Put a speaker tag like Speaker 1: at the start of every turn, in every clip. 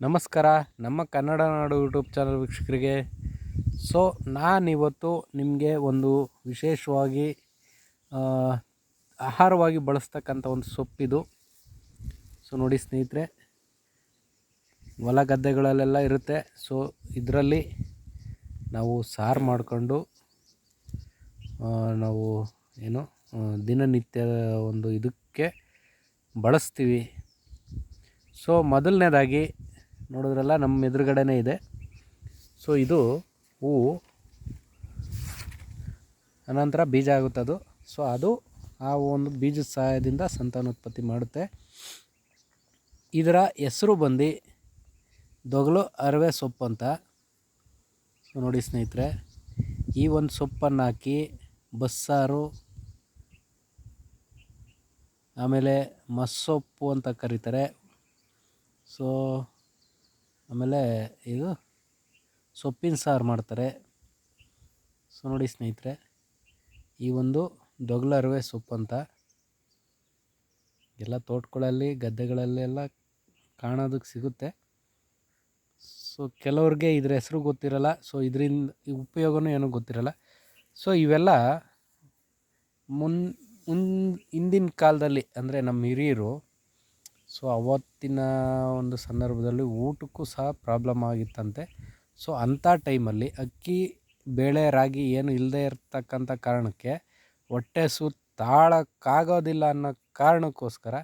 Speaker 1: ನಮಸ್ಕಾರ, ನಮ್ಮ ಕನ್ನಡ ನಾಡು YouTube channel ವೀಕ್ಷಕರಿಗೆ. ಸೊ, ನಾನಿವತ್ತು ನಿಮಗೆ ಒಂದು ವಿಶೇಷವಾಗಿ ಆಹಾರವಾಗಿ ಬಳಸ್ತಕ್ಕಂಥ ಒಂದು ಸೊಪ್ಪಿದು. ಸೊ, ನೋಡಿ ಸ್ನೇಹಿತರೆ ಹೊಲ ಗದ್ದೆಗಳಲ್ಲೆಲ್ಲ ಇರುತ್ತೆ. ಸೊ, ಇದರಲ್ಲಿ ನಾವು ಸಾರು ಮಾಡಿಕೊಂಡು ನಾವು ಏನು ದಿನನಿತ್ಯ ಒಂದು ಇದಕ್ಕೆ ಬಳಸ್ತೀವಿ. ಸೊ, ಮೊದಲನೇದಾಗಿ ನೋಡಿದ್ರಲ್ಲ ನಮ್ಮ ಎದುರುಗಡೆನೇ ಇದೆ. ಸೊ ಇದು ಹೂವು ಅನಂತರ ಬೀಜ ಆಗುತ್ತೆ ಅದು. ಸೊ ಅದು ಆ ಒಂದು ಬೀಜದ ಸಹಾಯದಿಂದ ಸಂತಾನೋತ್ಪತ್ತಿ ಮಾಡುತ್ತೆ. ಇದರ ಹೆಸರು ಬಂದು ದೊಗಲು ಅರವೆ ಸೊಪ್ಪು ಅಂತ. ಸೊ ನೋಡಿ ಸ್ನೇಹಿತರೆ, ಈ ಒಂದು ಸೊಪ್ಪನ್ನು ಹಾಕಿ ಬಸ್ಸಾರು, ಆಮೇಲೆ ಮಸ್ಸೊಪ್ಪು ಅಂತ ಕರೀತಾರೆ. ಸೊ ಆಮೇಲೆ ಇದು ಸೊಪ್ಪಿನ ಸಾರು ಮಾಡ್ತಾರೆ. ಸೊ ನೋಡಿ ಸ್ನೇಹಿತರೆ, ಈ ಒಂದು ದೊಗ್ಲರ್ವೆ ಸೊಪ್ಪು ಅಂತ. ಎಲ್ಲ ತೋಟಗಳಲ್ಲಿ ಗದ್ದೆಗಳಲ್ಲೆಲ್ಲ ಕಾಣೋದಕ್ಕೆ ಸಿಗುತ್ತೆ. ಸೊ ಕೆಲವ್ರಿಗೆ ಇದ್ರ ಹೆಸರು ಗೊತ್ತಿರಲ್ಲ, ಸೊ ಇದರಿಂದ ಉಪಯೋಗನೂ ಏನೂ ಗೊತ್ತಿರಲ್ಲ. ಸೊ ಇವೆಲ್ಲ ಮುನ್ ಮುನ್, ಹಿಂದಿನ ಕಾಲದಲ್ಲಿ, ಅಂದರೆ ನಮ್ಮ ಹಿರಿಯರು ಸೊ ಅವತ್ತಿನ ಒಂದು ಸಂದರ್ಭದಲ್ಲಿ ಊಟಕ್ಕೂ ಸಹ ಪ್ರಾಬ್ಲಮ್ ಆಗಿತ್ತಂತೆ. ಸೊ ಅಂಥ ಟೈಮಲ್ಲಿ ಅಕ್ಕಿ ಬೇಳೆ, ರಾಗಿ ಏನು ಇಲ್ಲದೆ ಇರತಕ್ಕಂಥ ಕಾರಣಕ್ಕೆ ಹೊಟ್ಟೆ ಸು ತಾಳಕ್ಕಾಗೋದಿಲ್ಲ ಅನ್ನೋ ಕಾರಣಕ್ಕೋಸ್ಕರ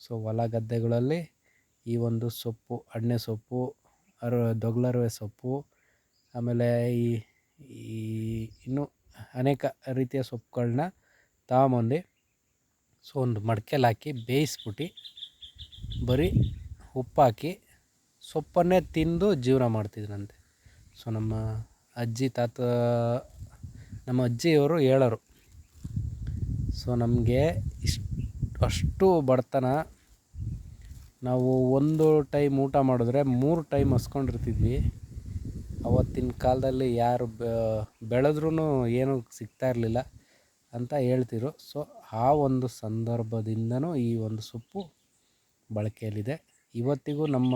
Speaker 1: ಸೊ ಹೊಲ ಗದ್ದೆಗಳಲ್ಲಿ ಈ ಒಂದು ಸೊಪ್ಪು ಅಣ್ಣೆ ಸೊಪ್ಪು, ಅರ ದೊಗ್ಲರವೆ ಸೊಪ್ಪು, ಆಮೇಲೆ ಈ ಈ ಇನ್ನೂ ಅನೇಕ ರೀತಿಯ ಸೊಪ್ಪುಗಳನ್ನ ತಗೊಂಬಂದು ಸೊ ಒಂದು ಮಡ್ಕೆಲಿ ಹಾಕಿ ಬೇಯಿಸ್ಬಿಟ್ಟು ಬರೀ ಉಪ್ಪಾಕಿ ಸೊಪ್ಪನ್ನೇ ತಿಂದು ಜೀವನ ಮಾಡ್ತಿದ್ರಂತೆ. ಸೊ ನಮ್ಮ ಅಜ್ಜಿ ತಾತ, ನಮ್ಮ ಅಜ್ಜಿಯವರು ಹೇಳರು ಸೊ ನಮಗೆ ಇಷ್ಟು, ಅಷ್ಟು ಬಡತನ, ನಾವು ಒಂದು ಟೈಮ್ ಊಟ ಮಾಡಿದ್ರೆ ಮೂರು ಟೈಮ್ ಹಸ್ಕೊಂಡಿರ್ತಿದ್ವಿ. ಅವತ್ತಿನ ಕಾಲದಲ್ಲಿ ಯಾರು ಬೆಳೆದ್ರೂ ಏನೂ ಸಿಗ್ತಾ ಇರಲಿಲ್ಲ ಅಂತ ಹೇಳ್ತಿರು ಸೊ ಆ ಒಂದು ಸಂದರ್ಭದಿಂದನೂ ಈ ಒಂದು ಸೊಪ್ಪು ಬಳಕೆಯಲ್ಲಿದೆ. ಇವತ್ತಿಗೂ ನಮ್ಮ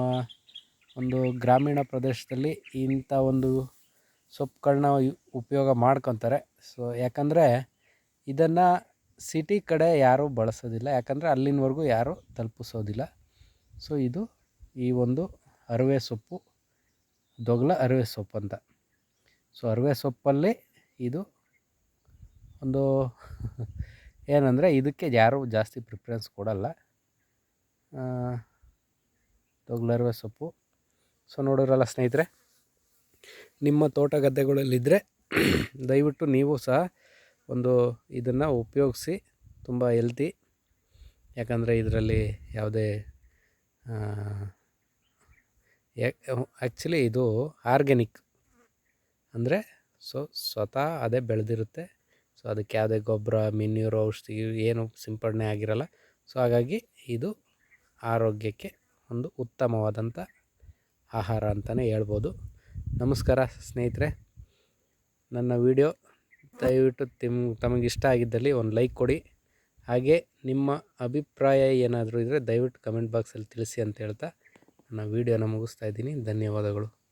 Speaker 1: ಒಂದು ಗ್ರಾಮೀಣ ಪ್ರದೇಶದಲ್ಲಿ ಇಂಥ ಒಂದು ಸೊಪ್ಪುಗಳನ್ನ ಉಪಯೋಗ ಮಾಡ್ಕೊತಾರೆ. ಸೊ, ಯಾಕಂದರೆ ಇದನ್ನು ಸಿಟಿ ಕಡೆ ಯಾರೂ ಬಳಸೋದಿಲ್ಲ. ಯಾಕಂದರೆ ಅಲ್ಲಿನವರೆಗೂ ಯಾರೂ ತಲುಪಿಸೋದಿಲ್ಲ. ಸೊ, ಇದು ಈ ಒಂದು ಅರಿವೆ ಸೊಪ್ಪು, ದೊಗ್ಲ ಅರಿವೆ ಸೊಪ್ಪು ಅಂತ. ಸೊ, ಅರಿವೆ ಸೊಪ್ಪಲ್ಲಿ ಇದು ಒಂದು ಏನಂದರೆ ಇದಕ್ಕೆ ಯಾರೂ ಜಾಸ್ತಿ ಪ್ರಿಫರೆನ್ಸ್ ಕೊಡಲ್ಲ. ತೊಗ್ಲರವೆ ಸೊಪ್ಪು. ಸೊ ನೋಡಿದ್ರಲ್ಲ ಸ್ನೇಹಿತರೆ, ನಿಮ್ಮ ತೋಟ ಗದ್ದೆಗಳಲ್ಲಿದ್ದರೆ ದಯವಿಟ್ಟು ನೀವು ಸಹ ಒಂದು ಇದನ್ನು ಉಪಯೋಗಿಸಿ, ತುಂಬ ಹೆಲ್ತಿ ಯಾಕಂದರೆ ಇದರಲ್ಲಿ ಯಾವುದೇ ಆ್ಯಕ್ಚುಲಿ ಇದು ಆರ್ಗ್ಯಾನಿಕ್ ಅಂದರೆ ಸೊ ಸ್ವತಃ ಅದೇ ಬೆಳೆದಿರುತ್ತೆ. ಸೊ ಅದಕ್ಕೆ ಯಾವುದೇ ಗೊಬ್ಬರ, ಮಿನ್ಯೂರು ಔಷಧಿ, ಏನು ಸಿಂಪಡಣೆ ಆಗಿರಲ್ಲ. ಸೊ ಹಾಗಾಗಿ ಇದು ಆರೋಗ್ಯಕ್ಕೆ ಒಂದು ಉತ್ತಮವಾದಂಥ ಆಹಾರ ಅಂತಲೇ ಹೇಳ್ಬೋದು. ನಮಸ್ಕಾರ ಸ್ನೇಹಿತರೆ. ನನ್ನ ವಿಡಿಯೋ ದಯವಿಟ್ಟು ತಿಮ್, ತಮಗಿಷ್ಟ ಆಗಿದ್ದಲ್ಲಿ ಒಂದು ಲೈಕ್ ಕೊಡಿ. ಹಾಗೆ ನಿಮ್ಮ ಅಭಿಪ್ರಾಯ ಏನಾದರೂ ಇದ್ದರೆ ದಯವಿಟ್ಟು ಕಮೆಂಟ್ ಬಾಕ್ಸಲ್ಲಿ ತಿಳಿಸಿ ಅಂತ ಹೇಳ್ತಾ ನನ್ನ ವೀಡಿಯೋನ ಮುಗಿಸ್ತಾ ಇದ್ದೀನಿ. ಧನ್ಯವಾದಗಳು.